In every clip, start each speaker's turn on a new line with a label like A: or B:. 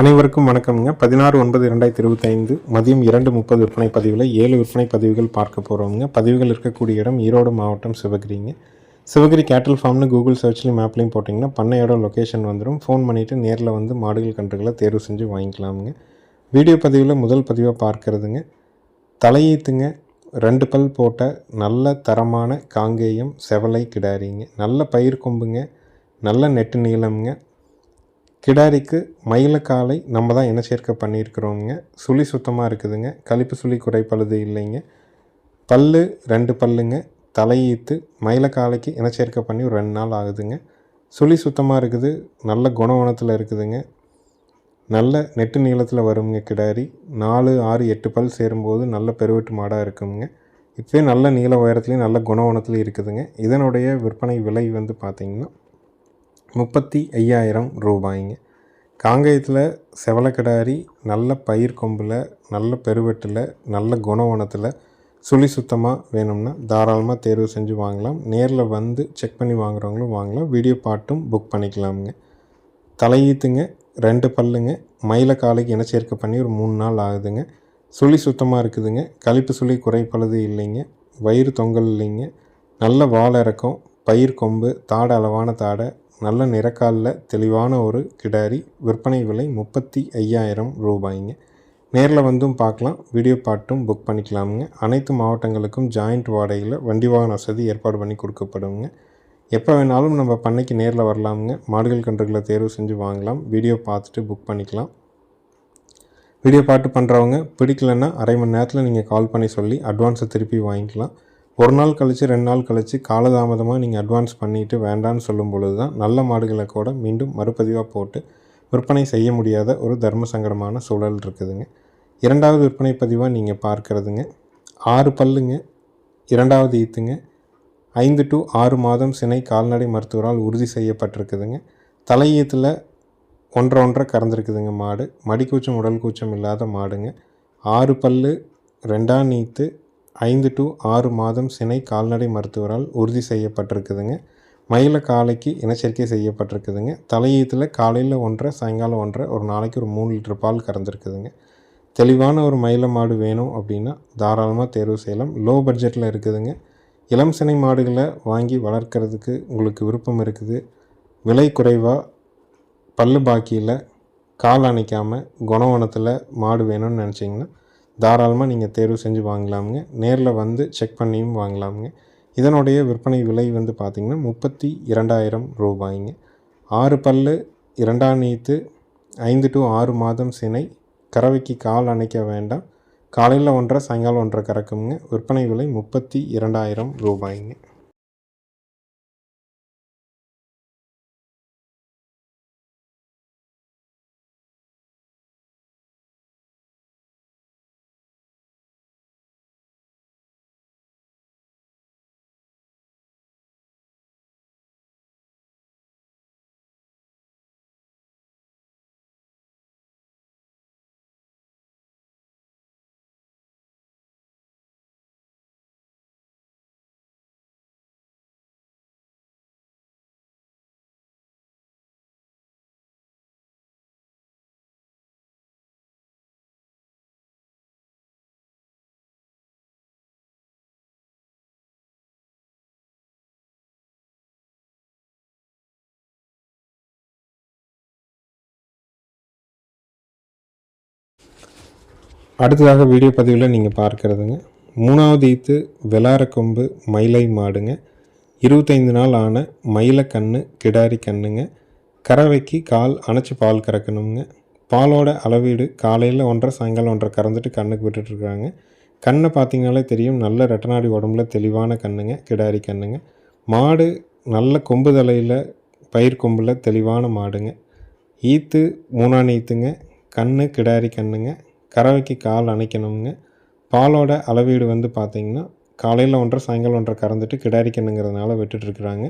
A: அனைவருக்கும் வணக்கம்ங்க. பதினாறு ஒன்பது ரெண்டாயிரத்தி இருபத்தைந்து மதியம் இரண்டு முப்பது விற்பனை பதிவில் ஏழு விற்பனை பதிவுகள் பார்க்க போகிறோங்க பதிவுகள் இருக்கக்கூடிய இடம் ஈரோடு மாவட்டம் சிவகிரிங்க. சிவகிரி கேட்டல் ஃபார்ம்னு கூகுள் சர்ச்லையும் மேப்லேயும் போட்டிங்கன்னா பண்ணையோட லொக்கேஷன் வந்துடும் ஃபோன் பண்ணிவிட்டு நேரில் வந்து மாடுகள் கன்றுகளை தேர்வு செஞ்சு வாங்கிக்கலாமுங்க. வீடியோ பதிவில் முதல் பதிவாக பார்க்கறதுங்க. தலையீத்துங்க ரெண்டு பல் போட்ட நல்ல தரமான காங்கேயம் செவலை கிடாரிங்க. நல்ல பயிர் கொம்புங்க நல்ல நெட்டு நீளம்ங்க கிடாரிக்கு மயிலக்காலை நம்ம தான் இன சேர்க்கை பண்ணியிருக்கிறோங்க. சுழி சுத்தமாக இருக்குதுங்க. கழிப்பு சுழி குறைப்பழுது இல்லைங்க. பல்லு ரெண்டு பல்லுங்க. தலையீத்து மயிலக்காலைக்கு இன பண்ணி ஒரு ரெண்டு நாள் ஆகுதுங்க. சுழி சுத்தமாக இருக்குது. நல்ல குணவனத்தில் இருக்குதுங்க. நல்ல நெட்டு நீளத்தில் வருங்க கிடாரி. நாலு ஆறு எட்டு பல் சேரும்போது நல்ல பெருவெட்டு மாடாக இருக்குங்க. இப்போயே நல்ல நீள உயரத்துலேயும் நல்ல குணவனத்துலேயும் இருக்குதுங்க. இதனுடைய விற்பனை விலை வந்து பார்த்திங்கன்னா முப்பத்தி ஐயாயிரம் ரூபாய்ங்க. காங்கேயத்தில் செவலக்கிடாரி நல்ல பயிர் கொம்பில் நல்ல பெருவெட்டில் நல்ல குணவனத்தில் சுழி சுத்தமாக வேணும்னா தாராளமாக தேர்வு செஞ்சு வாங்கலாம். நேரில் வந்து செக் பண்ணி வாங்குறவங்களும் வாங்கலாம். வீடியோ பாட்டும் புக் பண்ணிக்கலாமுங்க. தலையீத்துங்க ரெண்டு பல்லுங்க. மயில காலைக்கு இனச்சேர்க்கை பண்ணி ஒரு மூணு நாள் ஆகுதுங்க. சுழி சுத்தமாக இருக்குதுங்க. கழிப்பு சுழி குறைப்பழுது இல்லைங்க. வயிறு தொங்கல் இல்லைங்க. நல்ல வால் இறக்கம். பயிர் கொம்பு தாடை அளவான தாடை நல்ல நிறக்காலில் தெளிவான ஒரு கிடாரி. விற்பனை விலை முப்பத்தி ஐயாயிரம் ரூபாய்ங்க. நேரில் வந்தும் பார்க்கலாம். வீடியோ பாட்டும் புக் பண்ணிக்கலாமுங்க. அனைத்து மாவட்டங்களுக்கும் ஜாயிண்ட் வாடகையில் வண்டி வாகன வசதி ஏற்பாடு பண்ணி கொடுக்கப்படுங்க. எப்போ வேணாலும் நம்ம பண்ணைக்கு நேரில் வரலாமுங்க. மாடுகள் கன்றுகளை தேர்வு செஞ்சு வாங்கலாம். வீடியோ பார்த்துட்டு புக் பண்ணிக்கலாம். வீடியோ பார்த்து பண்ணுறவங்க பிடிக்கலன்னா அரை மணி நேரத்தில் நீங்கள் கால் பண்ணி சொல்லி அட்வான்ஸை திருப்பி வாங்கிக்கலாம். ஒரு நாள் கழித்து ரெண்டு நாள் கழித்து காலதாமதமாக நீங்கள் அட்வான்ஸ் பண்ணிவிட்டு வேண்டான்னு சொல்லும் பொழுது தான் நல்ல மாடுகளை கூட மீண்டும் மறுபதிவாக போட்டு விற்பனை செய்ய முடியாத ஒரு தர்ம சங்கடமான சூழல் இருக்குதுங்க. இரண்டாவது விற்பனை பதிவாக நீங்கள் பார்க்குறதுங்க. ஆறு பல்லுங்க. இரண்டாவது ஈத்துங்க. ஐந்து டு ஆறு மாதம் சினை கால்நடை மருத்துவரால் உறுதி செய்யப்பட்டிருக்குதுங்க. தலையீத்தில் ஒன்றை ஒன்றை கறந்துருக்குதுங்க மாடு. மடிக்கூச்சம் உடல் கூச்சம் இல்லாத மாடுங்க. ஆறு பல்லு ரெண்டாம் நீத்து ஐந்து டு ஆறு மாதம் சினை கால்நடை மருத்துவரால் உறுதி செய்யப்பட்டிருக்குதுங்க. மயில காலைக்கு இனச்சேர்க்கை செய்யப்பட்டிருக்குதுங்க. தலையீத்தில் காலையில் ஒன்றரை சாயங்காலம் ஒன்றரை ஒரு நாளைக்கு ஒரு மூணு லிட்டர் பால் கறந்துருக்குதுங்க. தெளிவான ஒரு மயில மாடு வேணும் அப்படின்னா தாராளமாக தேர்வு செய்யலாம். லோ பட்ஜெட்டில் இருக்குதுங்க. இளம் சினை மாடுகளை வாங்கி வளர்க்குறதுக்கு உங்களுக்கு விருப்பம் இருக்குது. விலை குறைவாக பல்லு பாக்கியில் கால் அணைக்காமல் குணவனத்தில் மாடு வேணும்னு நினச்சிங்கன்னா தாராளமாக நீங்கள் தேர்வு செஞ்சு வாங்கலாமுங்க. நேரில் வந்து செக் பண்ணியும் வாங்கலாமுங்க. இதனுடைய விற்பனை விலை வந்து பார்த்திங்கன்னா முப்பத்தி இரண்டாயிரம் ரூபாய்ங்க. ஆறு பல்லு இரண்டாம் நீத்து ஐந்து டு ஆறு மாதம் சினை கறவைக்கு கால் அணைக்க வேண்டாம். காலையில் ஒன்றரை சாயங்காலம் ஒன்றரை கறக்குங்க. விற்பனை விலை முப்பத்தி இரண்டாயிரம் ரூபாய்ங்க. அடுத்ததாக வீடியோ பதிவில் நீங்கள் பார்க்குறதுங்க. மூணாவது ஈத்து வெளாரக்கொம்பு மயிலை மாடுங்க. இருபத்தைந்து நாள் ஆன மயிலக்கண்ணு கிடாரி கண்ணுங்க. கறவைக்கு கால் அணைச்சி பால் கறக்கணுங்க. பாலோட அளவீடு காலையில் ஒன்றரை சாயங்காலம் ஒன்றரை கறந்துட்டு கண்ணுக்கு விட்டுட்ருக்குறாங்க கண்ணை பார்த்தீங்கனாலே தெரியும் நல்ல ரெட்டநாடி உடம்புல தெளிவான கண்ணுங்க கிடாரி கண்ணுங்க. மாடு நல்ல கொம்பு தலையில் பயிர் கொம்பில் தெளிவான மாடுங்க. ஈத்து மூணாம் ஈத்துங்க கண்ணு கிடாரி கண்ணுங்க. கறவைக்கு கால் அணைக்கணுங்க. பாலோட அளவீடு வந்து பார்த்திங்கன்னா காலையில் ஒன்றரை சாயங்காலம் ஒன்றரை கறந்துட்டு கிடாரி கண்ணுங்கிறதுனால விட்டுட்ருக்குறாங்க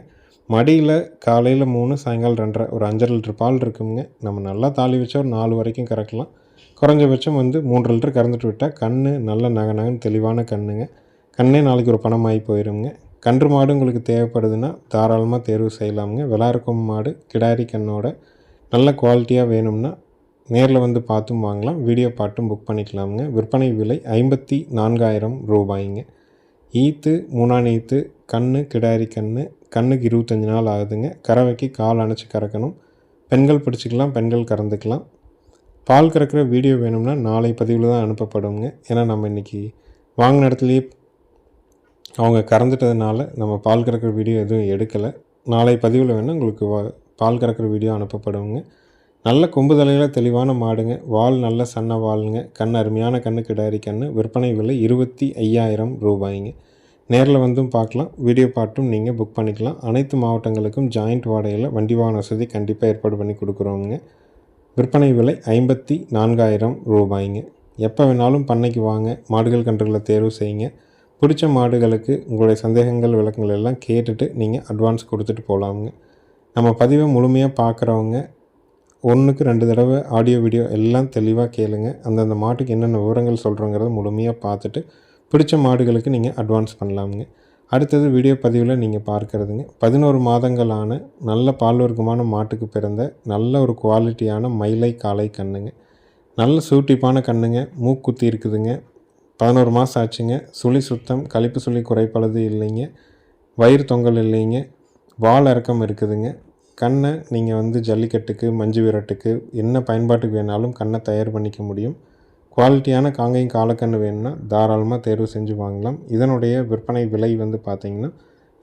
A: மடியில் காலையில் மூணு சாயங்காலம் ரெண்டரை ஒரு அஞ்சரை லிட்டர் பால் இருக்குங்க. நம்ம நல்லா தாலி வச்சா ஒரு நாலு வரைக்கும் கறக்கலாம். குறைஞ்சபட்சம் வந்து மூன்று லிட்டர் கறந்துட்டு விட்டால் கண் நல்ல நகை நகன் தெளிவான கண்ணுங்க. கண்ணே நாளைக்கு ஒரு பணமாகி போயிருங்க கன்று மாடு உங்களுக்கு தேவைப்படுதுன்னா தாராளமாக தேர்வு செய்யலாமுங்க. விளாருக்கும் மாடு கிடாரி கண்ணோட நல்ல குவாலிட்டியாக வேணும்னா நேரில் வந்து பார்த்தும் வாங்கலாம். வீடியோ பார்த்தும் புக் பண்ணிக்கலாமுங்க. விற்பனை விலை ஐம்பத்தி நான்காயிரம் ரூபாய்ங்க. ஈத்து மூணாம் ஈத்து கண்ணு கிடாரி கண்ணு கண்ணுக்கு இருபத்தஞ்சி நாள் ஆகுதுங்க. கறவைக்கு கால் அணைச்சி கறக்கணும். பெண்கள் பிடிச்சிக்கலாம் பெண்கள் கறந்துக்கலாம். பால் கறக்கிற வீடியோ வேணும்னா நாளை பதிவில் தான் அனுப்பப்படுங்க ஏன்னா நம்ம இன்றைக்கி வாங்கின இடத்துலையே அவங்க கறந்துட்டதுனால நம்ம பால் கறக்கிற வீடியோ எதுவும் எடுக்கலை. நாளை பதிவில் வேணால் உங்களுக்கு வா பால் கறக்கிற வீடியோ அனுப்பப்படுங்க நல்ல கொம்பு தலையில் தெளிவான மாடுங்க. வால் நல்ல சன்ன வாளுங்க கண் அருமையான கண்ணு கிடாரி கண்ணு. விற்பனை விலை இருபத்தி ஐயாயிரம் ரூபாய்ங்க. நேரில் வந்தும் பார்க்கலாம். வீடியோ பார்ட்டும் நீங்கள் புக் பண்ணிக்கலாம். அனைத்து மாவட்டங்களுக்கும் ஜாயிண்ட் வாடகையில் வண்டி வாகன வசதி கண்டிப்பாக ஏற்பாடு பண்ணி கொடுக்குறோங்க விற்பனை விலை ஐம்பத்தி நான்காயிரம் ரூபாய்ங்க. எப்போ வேணாலும் பண்ணைக்கு வாங்க. மாடுகள் கன்றுகளை தேர்வு செய்யுங்க. பிடிச்ச மாடுகளுக்கு உங்களுடைய சந்தேகங்கள் விளக்கங்கள் எல்லாம் கேட்டுட்டு நீங்கள் அட்வான்ஸ் கொடுத்துட்டு போகலாமுங்க நம்ம பதிவை முழுமையாக பார்க்குறவங்க ஒன்றுக்கு ரெண்டு தடவை ஆடியோ வீடியோ எல்லாம் தெளிவாக கேளுங்க. அந்தந்த மாட்டுக்கு என்னென்ன விவரங்கள் சொல்கிறோங்கிறத முழுமையாக பார்த்துட்டு பிடிச்ச மாடுகளுக்கு நீங்கள் அட்வான்ஸ் பண்ணலாமுங்க. அடுத்தது வீடியோ பதிவில் நீங்கள் பார்க்குறதுங்க. பதினோரு மாதங்களான நல்ல பால்வர்க்கமான மாட்டுக்கு பிறந்த நல்ல ஒரு குவாலிட்டியான மயிலை காளை கண்ணுங்க. நல்ல சூட்டிப்பான கண்ணுங்க. மூக்குத்தி இருக்குதுங்க. பதினோரு மாதம் ஆச்சுங்க. சுழி சுத்தம் கழிப்பு சுழி குறைப்பளது இல்லைங்க. வயிறு தொங்கல் இல்லைங்க. வால் இறக்கம் இருக்குதுங்க. கண்ணை நீங்கள் வந்து ஜல்லிக்கட்டுக்கு மஞ்சு விரட்டுக்கு என்ன பயன்பாட்டுக்கு வேணாலும் கண்ணை தயார் பண்ணிக்க முடியும். குவாலிட்டியான காங்கையும் காலக்கண்ணு வேணும்னா தாராளமாக தேர்வு செஞ்சு வாங்கலாம். இதனுடைய விற்பனை விலை வந்து பார்த்திங்கன்னா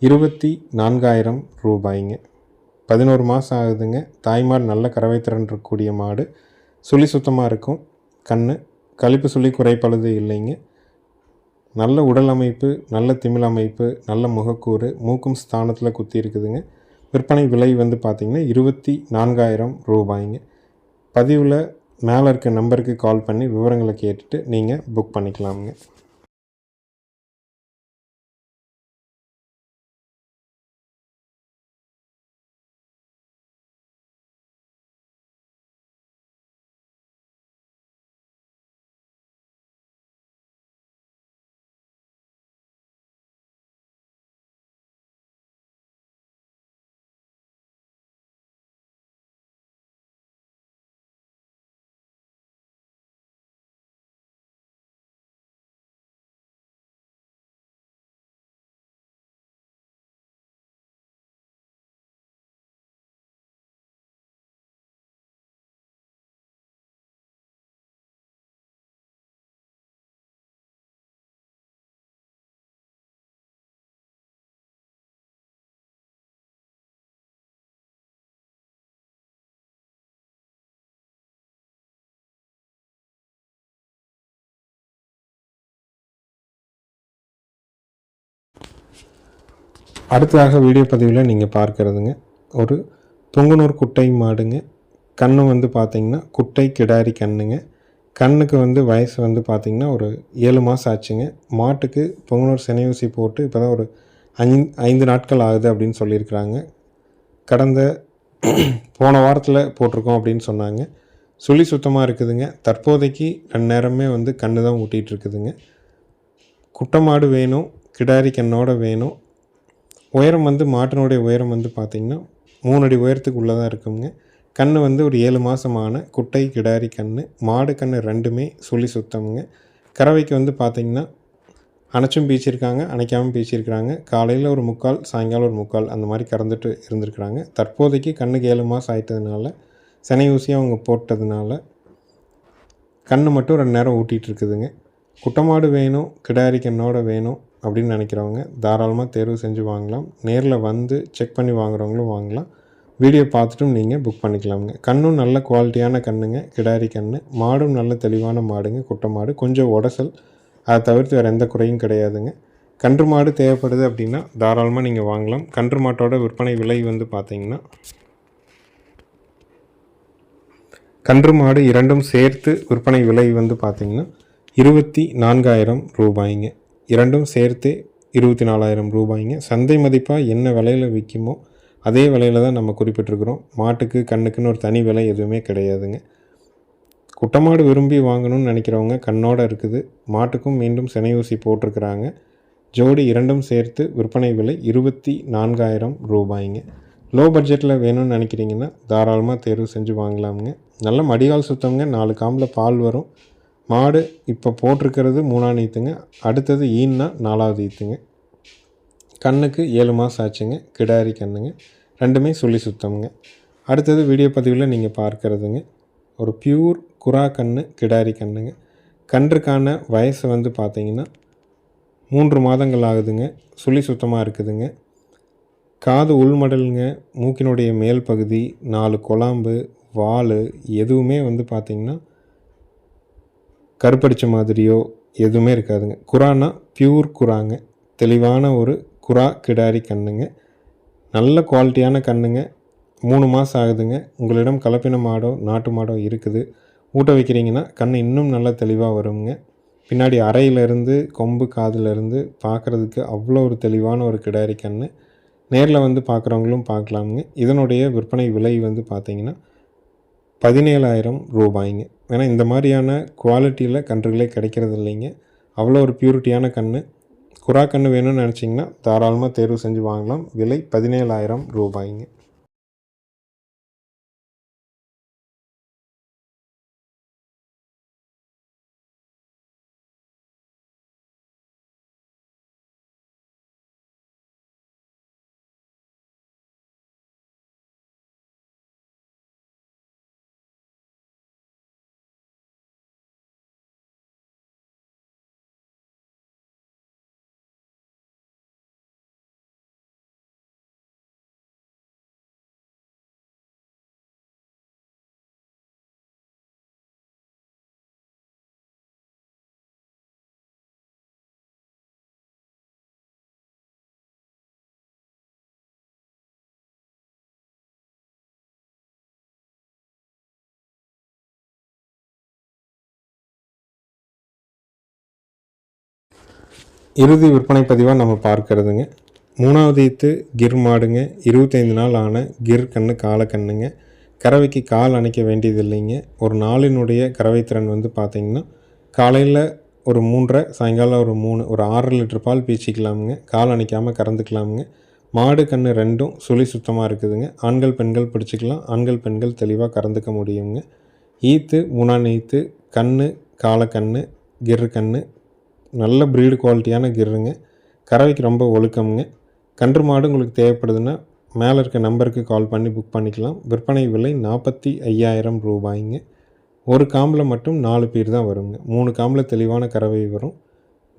A: இருபத்தி நான்காயிரம் ரூபாய்ங்க. பதினோரு மாதம் ஆகுதுங்க. தாய்மாடு நல்ல கறவை இருக்கக்கூடிய மாடு. சுழி சுத்தமாக இருக்கும். கண் கழிப்பு சுழி குறைப்பழுது இல்லைங்க. நல்ல உடல் அமைப்பு நல்ல திமிழ் அமைப்பு நல்ல முகக்கூறு மூக்கும் ஸ்தானத்தில் குத்தி இருக்குதுங்க. விற்பனை விலை வந்து பார்த்திங்கன்னா இருபத்தி நான்காயிரம் ரூபாய்ங்க. பதிவில் மேலே இருக்க நம்பருக்கு கால் பண்ணி விவரங்களை கேட்டுட்டு நீங்கள் புக் பண்ணிக்கலாமுங்க. அடுத்ததாக வீடியோ பதிவில் நீங்கள் பார்க்குறதுங்க. ஒரு பொங்குனூர் குட்டை மாடுங்க. கண்ணு வந்து பார்த்திங்கன்னா குட்டை கிடாரி கண்ணுங்க. கண்ணுக்கு வந்து வயசு வந்து பார்த்திங்கன்னா ஒரு ஏழு மாதம் ஆச்சுங்க. மாட்டுக்கு பொங்குனூர் சினை ஊசி போட்டு இப்போ தான் ஒரு ஐந்து ஐந்து நாட்கள் ஆகுது அப்படின்னு சொல்லியிருக்கிறாங்க. கடந்த போன வாரத்தில் போட்டிருக்கோம் அப்படின்னு சொன்னாங்க. சுழி சுத்தமாக இருக்குதுங்க. தற்போதைக்கு ரெண்டு நேரமே வந்து கண்ணு தான் ஊட்டிகிட்டு இருக்குதுங்க. குட்டை மாடு வேணும் கிடாரி கண்ணோட வேணும். உயரம் வந்து மாட்டினுடைய உயரம் வந்து பார்த்திங்கன்னா மூணு அடி உயரத்துக்கு உள்ளே தான் இருக்குங்க. கண் வந்து ஒரு ஏழு மாதமான குட்டை கிடாரி கண் மாடு கண் ரெண்டுமே சுழி சுத்தமுங்க. கறவைக்கு வந்து பார்த்திங்கன்னா அணைச்சும் பீச்சிருக்காங்க அணைக்காமல் பீச்சிருக்கிறாங்க. காலையில் ஒரு முக்கால் சாயங்காலம் ஒரு முக்கால் அந்த மாதிரி கறந்துட்டு இருந்திருக்கிறாங்க. தற்போதைக்கு கண்ணுக்கு ஏழு மாதம் ஆயிட்டதுனால செனை ஊசி அவங்க போட்டதுனால கண் மட்டும் ரெண்டு நேரம் ஊட்டிகிட்டு இருக்குதுங்க. குட்டமாடு வேணும் கிடாரி கண்ணோட வேணும். அப்படின்னு நினைக்கிறவங்க தாராளமாக தேர்வு செஞ்சு வாங்கலாம். நேரில் வந்து செக் பண்ணி வாங்குறவங்களும் வாங்கலாம். வீடியோ பார்த்துட்டும் நீங்கள் புக் பண்ணிக்கலாமுங்க. கண்ணும் நல்ல குவாலிட்டியான கண்ணுங்க. கிடாரி கண் மாடும் நல்ல தெளிவான மாடுங்க. குட்டை மாடு. கொஞ்சம் உடசல். அதை தவிர்த்து வேறு எந்த குறையும் கிடையாதுங்க. கன்று மாடு தேவைப்படுது அப்படின்னா தாராளமாக நீங்கள் வாங்கலாம். கன்று மாட்டோட விற்பனை விலை வந்து பார்த்தீங்கன்னா கன்று மாடு இரண்டும் சேர்த்து விற்பனை விலை வந்து பார்த்திங்கன்னா இருபத்தி நான்காயிரம் ரூபாய்ங்க. இரண்டும் சேர்த்து இருபத்தி நாலாயிரம் ரூபாய்ங்க. சந்தை மதிப்பாக என்ன விலையில் விற்குமோ அதே விலையில் தான் நம்ம குறிப்பிட்டிருக்கிறோம். மாட்டுக்கு கண்ணுக்குன்னு ஒரு தனி விலை எதுவுமே கிடையாதுங்க. குட்டமாடு விரும்பி வாங்கணும்னு நினைக்கிறவங்க கண்ணோடு இருக்குது. மாட்டுக்கும் மீண்டும் சினை ஊசி போட்டிருக்கிறாங்க. ஜோடி இரண்டும் சேர்த்து விற்பனை விலை இருபத்தி நான்காயிரம் ரூபாய்ங்க. லோ பட்ஜெட்டில் வேணும்னு நினைக்கிறீங்கன்னா தாராளமாக தேர்வு செஞ்சு வாங்கலாமுங்க. நல்ல மடிகால் சுத்தம்ங்க. நாலு காம்பில் பால் வரும். மாடு இப்போ போட்டிருக்கிறது மூணாம் ஈத்துங்க அடுத்தது ஈன்னா நாலாவது ஈத்துங்க கண்ணுக்கு ஏழு மாதம் ஆச்சுங்க. கிடாரி கண்ணுங்க. ரெண்டுமே சொல்லி சுத்தம்ங்க. அடுத்தது வீடியோ பதிவில் நீங்கள் பார்க்குறதுங்க. ஒரு பியூர் குரா கன்று கிடாரி கண்ணுங்க. கன்றுக்கான வயசு வந்து பார்த்தீங்கன்னா மூன்று மாதங்கள் ஆகுதுங்க. சுழி சுத்தமாக இருக்குதுங்க. காது உள்மடலுங்க. மூக்கினுடைய மேல் பகுதி நாலு குழாம்பு வால் எதுவுமே வந்து பார்த்திங்கன்னா கருப்படிச்ச மாதிரியோ எதுவுமே இருக்காதுங்க. குரானா பியூர் குராங்க. தெளிவான ஒரு குரா கிடாரி கண்ணுங்க. நல்ல குவாலிட்டியான கண்ணுங்க. மூணு மாதம் ஆகுதுங்க. உங்களிடம் கலப்பின மாடோ நாட்டு மாடோ இருக்குது. ஊட்ட வைக்கிறீங்கன்னா கண் இன்னும் நல்லா தெளிவாக வருங்க. பின்னாடி அறையிலேருந்து கொம்பு காதுலேருந்து பார்க்குறதுக்கு அவ்வளோ ஒரு தெளிவான ஒரு கிடாரி கண் நேரில் வந்து பார்க்குறவங்களும் பார்க்கலாமுங்க இதனுடைய விற்பனை விலை வந்து பார்த்திங்கன்னா பதினேழாயிரம் ரூபாய்ங்க. ஏன்னா இந்த மாதிரியான குவாலிட்டியில் கன்றுகளே கிடைக்கிறது இல்லைங்க. அவ்வளோ ஒரு பியூரிட்டியான கண் குறா கன்று வேணும்னு நினச்சிங்கன்னா தாராளமாக தேர்வு செஞ்சு வாங்கலாம். விலை பதினேழாயிரம் ரூபாய்ங்க. இறுதி விற்பனை பதிவாக நம்ம பார்க்கறதுங்க. மூணாவது ஈத்து கிர் மாடுங்க. இருபத்தைந்து நாள் ஆன கிர் கண்ணு கால கண்ணுங்க. கறவைக்கு கால் அணைக்க வேண்டியது இல்லைங்க ஒரு நாளினுடைய கறவை திறன் வந்து பார்த்திங்கன்னா காலையில் ஒரு மூன்றரை சாயங்காலம் ஒரு மூணு ஒரு ஆறரை லிட்டர் பால் பீச்சிக்கலாமுங்க. கால் அணைக்காமல் கறந்துக்கலாமுங்க. மாடு கன்று ரெண்டும் சுழி சுத்தமாக இருக்குதுங்க. ஆண்கள் பெண்கள் பிடிச்சிக்கலாம். ஆண்கள் பெண்கள் தெளிவாக கறந்துக்க முடியுங்க. ஈத்து மூணாம் ஈத்து கன்று காலக்கன்று கிர் கன்று நல்ல ப்ரீடு குவாலிட்டியான கிருங்க. கறவைக்கு ரொம்ப ஒழுக்கமுங்க. கன்று மாடு உங்களுக்கு தேவைப்படுதுன்னா மேலே இருக்க நம்பருக்கு கால் பண்ணி புக் பண்ணிக்கலாம். விற்பனை விலை நாற்பத்தி ஐயாயிரம் ரூபாய்ங்க. ஒரு காம்பில் மட்டும் நாலு பேர் தான் வருங்க. மூணு காம்பில் தெளிவான கறவை வரும்.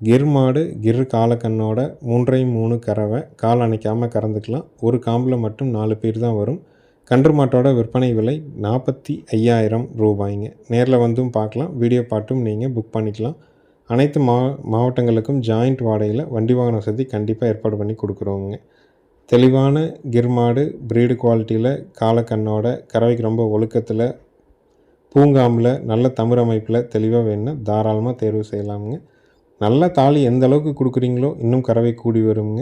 A: கிர் மாடு கிர் காலக்கண்ணோட மூன்றையும் மூணு கறவை கால் அணைக்காமல் கறந்துக்கலாம். ஒரு காம்பில் மட்டும் நாலு பேர் தான் வரும். கன்று மாட்டோட விற்பனை விலை நாற்பத்தி ஐயாயிரம் ரூபாய்ங்க. நேரில் வந்தும் பார்க்கலாம். வீடியோ பாட்டும் நீங்கள் புக் பண்ணிக்கலாம். அனைத்து மா மாவட்டங்களுக்கும் ஜாயிண்ட் வாடகையில் வண்டி வாகன வசதி கண்டிப்பாக ஏற்பாடு பண்ணி கொடுக்குறோங்க தெளிவான கிர்மாடு பிரீடு குவாலிட்டியில் காலக்கண்ணோட கறவைக்கு ரொம்ப ஒழுக்கத்தில் பூங்காமில் நல்ல தமிழ் அமைப்பில் தெளிவாக வேணும்னா தாராளமாக தேர்வு செய்யலாமுங்க. நல்ல தாலி எந்த அளவுக்கு கொடுக்குறீங்களோ இன்னும் கறவை கூடி வருங்க.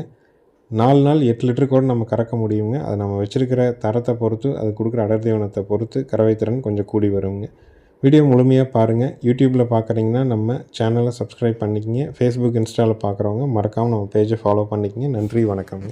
A: நாலு நாள் எட்டு லிட்டர் கூட நம்ம கறக்க முடியுங்க. அது நம்ம வச்சுருக்கிற தரத்தை பொறுத்து அது கொடுக்குற அடர்தீவனத்தை பொறுத்து கறவை திறன் கொஞ்சம் கூடி வருங்க. வீடியோ முழுமையாக பாருங்கள் யூடியூப்பில் பார்க்குறீங்கன்னா நம்ம சேனலை சப்ஸ்கிரைப் பண்ணிக்கிங்க. ஃபேஸ்புக் இன்ஸ்டாவில் பார்க்குறவங்க மறக்காமல் நம்ம பேஜை ஃபாலோ பண்ணிக்கிங்க. நன்றி வணக்கம்.